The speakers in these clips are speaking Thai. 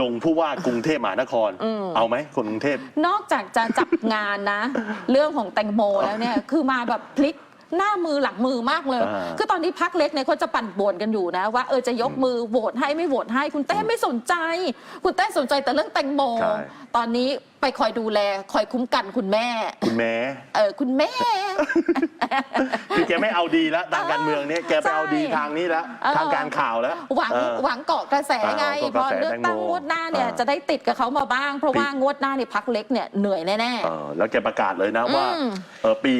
ลงผู้ว่ากรุงเทพมหานคร อืม เอาไหมคนกรุงเทพ นอกจากจะจับงานนะ เรื่องของแตงโมแล้วเนี่ย คือมาแบบพลิกหน้ามือหลังมือมากเลย อ่าคือตอนนี้พักเล็กเนี่ยเขาจะปั่นป่วนกันอยู่นะ ว่าเออจะยกมือโหวตให้ไม่โหวตให้ คุณเต้ไม่สนใจ คุณเต้สนใจแต่เรื่องแตงโม ใช่ ตอนนี้ไปคอยดูแล คอยคุ้มกันคุณแม่ คุณแม่ เออคุณแม่ คือแกไม่เอาดีแล้วทางการเมืองเนี่ยแกไปเอาดีใช่ทางนี้แล้วเออทางการข่าวแล้ว หวังเออหวังเกาะกระแสไงอ่าพเกาะอกระแสเลือกตั้งแตงโมงวดหน้าเนี่ยอ่าจะได้ติดกับเขามาบ้าง เพราะว่างวดหน้าเนี่ยพักเล็กเนี่ยเหนื่อยแน่เออแล้วแกประกาศเลยนะว่าอืมเออปี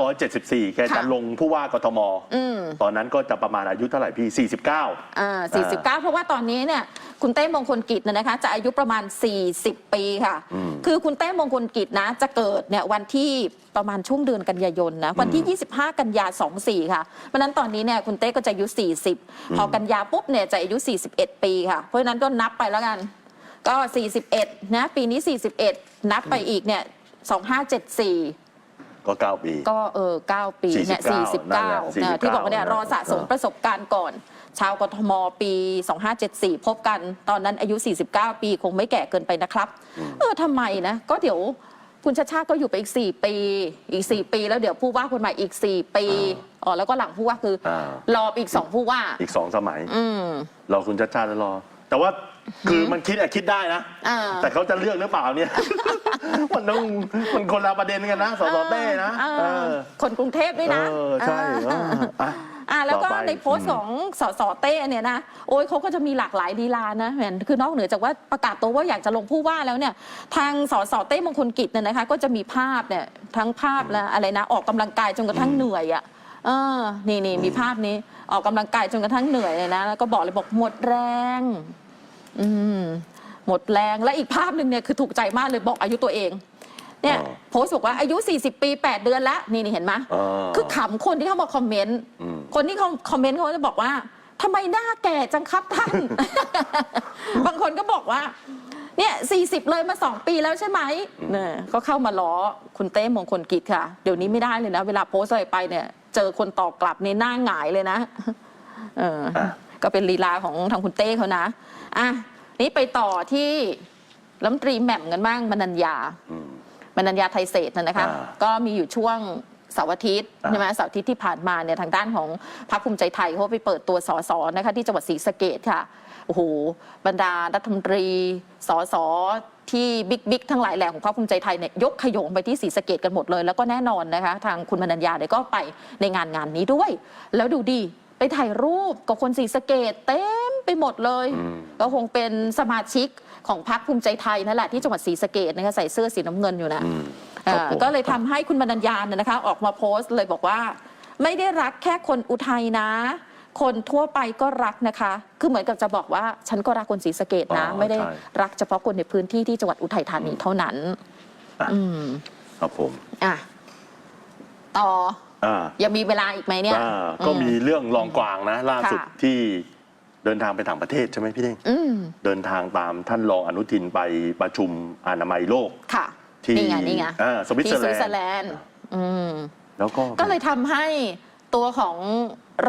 2574 แกจะค่ะลงผู้ว่ากทมอืมตอนนั้นก็จะประมาณอายุเท่าไหร่พี่ 49อ่า49 เพราะว่าตอนนี้เนี่ยคุณเต้มงคลกิจเนยนะคะ จะอายุประมาณ 40 ปีค่ะอืมคือคุณเต้มงคลกิจนะจะเกิดเนี่ยวันที่ ประมาณช่วงเดือนกันยายนนะวันที่ 25 กันยา 24 ค่ะเพราะฉะนั้นตอนนี้เนี่ยคุณเต้ก็จะอายุ 40 พอกันยาปุ๊บเนี่ยจะอายุ 41 ปีค่ะ เพราะฉะนั้นก็นับไปแล้วกัน ก็ 41 นะ ปีนี้ 41 นับไปอีกเนี่ย 2574ก็ 9 ปี ก็เออ9ปีเนี่ย49นั่นแหละ49เนี่ยที่บอกว่าเนี่ย49รอสะสมประสบการณ์ก่อน ชาวกทมปี 2574 พบกันตอนนั้นอายุ 49 ปีคงไม่แก่เกินไปนะครับ เออทำไมนะ ก็เดี๋ยว คุณชาชาติก็อยู่ไปอีก 4 ปี อีก 4 ปี แล้วเดี๋ยวผู้ว่าคนใหม่อีก 4 ปีอ๋อแล้วก็หลังผู้ว่าคืออารออีก2ผู้ว่า อีก2สมัยอืมรอคุณชาติชาติแล้วรอ แต่ว่าคือมันคิดอะคิดได้นะ อ่า แต่เขาจะเลือกหรือเปล่าเนี่ย มันต้องมันคนละประเด็นกันนะสสเต้นะเออเออคนกรุงเทพด้วยนะ เออใช่เอออะ อ่าแล้วก็ต่อไปในโพสต์ของสสเต้เนี่ยนะโอ้ยเขาก็จะมีหลากหลายลีลานะเหมือนคือนอกเหนือจากว่าประกาศตัวว่าอยากจะลงผู้ว่าแล้วเนี่ยทางสสเต้มงคลกิจเนี่ยนะคะก็จะมีภาพเนี่ยทั้งภาพและอะไรนะออกกำลังกายจนกระทั่งเหนื่อยอะเออนี่นี่มีภาพนี้ออกกำลังกายจนกระทั่งเหนื่อยเลยนะแล้วก็บอกเลยบอกหมดแรง อืมหมดแรงและอีกภาพหนึ่งเนี่ยคือถูกใจมากเลยบอกอายุตัวเองเนี่ยอ๋อโพสต์บอกว่าอายุ 40 ปี 8 เดือนแล้ว นี่นี่เห็นไหมอ๋อคือขำคนที่เข้ามาคอมเมนต์อืม คนที่เขาคอมเมนต์เขาจะบอกว่าทำไมหน้าแก่จังครับท่าน บางคนก็บอกว่า เนี่ย40เลยมา2ปีแล้วใช่ไหมเนี่ยก็เข้ามาล้อคุณเต้มงคลกิจค่ะ เดี๋ยวนี้ไม่ได้เลยนะ เวลาโพสต์อะไรไปเนี่ย เจอคนตอบกลับในหน้าหงายเลยนะ เอออะก็เป็นลีลาของทางคุณเต้เขานะ อะ นี่ไปต่อที่รัฐมนตรีแหม่มกันบ้างมนัญญาอืมมนัญญาไทยเศรษฐ์นะนะคะอ่าก็มีอยู่ช่วง เสาร์อาทิตย์อ่าใช่ไหมเสาร์อาทิตย์ที่ผ่านมาเนี่ยทางด้านของพรรคภูมิใจไทยเขาไปเปิดตัวสสนะคะที่จังหวัดศรีสะเกดค่ะโอ้โหบรรดารัฐมนตรีสสที่บิ๊กบิ๊กทั้งหลายแหล่ของพรรคภูมิใจไทยเนี่ยยกขยงไปที่ศรีสะเกดกันหมดเลย แล้วก็แน่นอนนะคะทางคุณมนัญญาเนี่ยก็ไปในงานงานนี้ด้วย แล้วดูดีไปถ่ายรูปกับคนศรีสะเกดเต็มไปหมดเลยอืมก็คงเป็นสมาชิกของพรรคภูมิใจไทยนั่นแหละที่จังหวัดศรีสะเกดนะคะใส่เสื้อสีน้ำเงินอยู่นะอืมอ่า ครับผม ก็เลยทำให้คุณบรรณยานยนะคะ ออกมาโพสต์เลยบอกว่า ไม่ได้รักแค่คนอุทัยนะ คนทั่วไปก็รักนะคะ คือเหมือนกับจะบอกว่าฉันก็รักคนศรีสะเกดนะ อ๋อไม่ได้ใช่ รักเฉพาะคนในพื้นที่ที่จังหวัดอุทัยธานีเท่านั้นอะอืมครับผมอะต่ออ่ายังมีเวลาอีกไหมเนี่ย อ่าก็มีเรื่องรองกวางนะ ล่าสุดค่ะ ที่เดินทางไปต่างประเทศใช่ไหมพี่เด้งอืมเดินทางตามท่านรองอนุทินไปประชุมอนามัยโลก ค่ะ ที่นี่ไงนี่ไง อ่าสวิตที่เซอร์สวิตเซอร์แลแลนนด์ด์อืม แล้วก็ก็เลยทำให้ตัวของ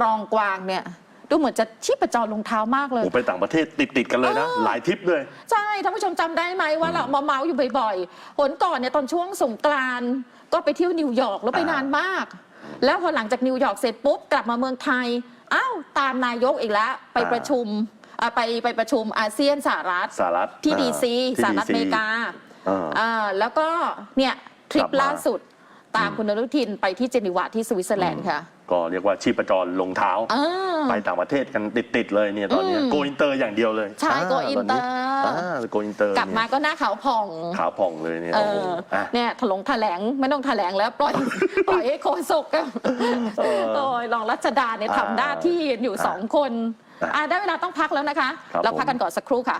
รองกวางเนี่ย ดูเหมือนจะชีพจรลงเท้ามากเลย โอ้ไปต่างประเทศติดติดๆกันเลยนะเออหลายทริปเลย ใช่ท่านผู้ชมจำได้ไหมว่าเรามาเมาส์อยู่บ่อยๆหนก่อนเนี่ยตอนช่วงสงกรานต์ก็ไปเที่ยวนิวยอร์กแล้วไปอ่านนานมาก แล้วพอหลังจากนิวยอร์กเสร็จปุ๊บ กลับมาเมืองไทยอ้าวตามนายกอีกแล้วไปประชุมอ่าไปไปประชุมอาเซียนสหรัฐ สหรัฐที่อ่าดีซีที่สหรัฐอเมริกา อ่า อ่าแล้วก็เนี่ยทริกลัปบมา ล่าสุดตามคุณอนุทินไปที่เจนีวาที่สวิตเซอร์แลนด์ค่ะ ก็เรียกว่าชีพจรลงเท้าอ่าไปต่างประเทศกันติดๆเลยเนี่ยตอนนี้อืมโกอินเตอร์อย่างเดียวเลยใช่า go inter โกอินเตอร์กลับมาก็หน้าขาวผ่อง ขาวผ่องเลยเนี่ยเอโอ้โหออะ เนี่ยถลงแถลงไม่ต้องแถลงแล้วปล่อย ปล่อยให้โคศกกันเออโอ้ยรองรัชดาเนี่ยอ่าทำหน้าที่อยู่อ่าสองคนอะอ่าได้เวลาต้องพักแล้วนะคะ ครับเราพักผม กันก่อนสักครู่ค่ะ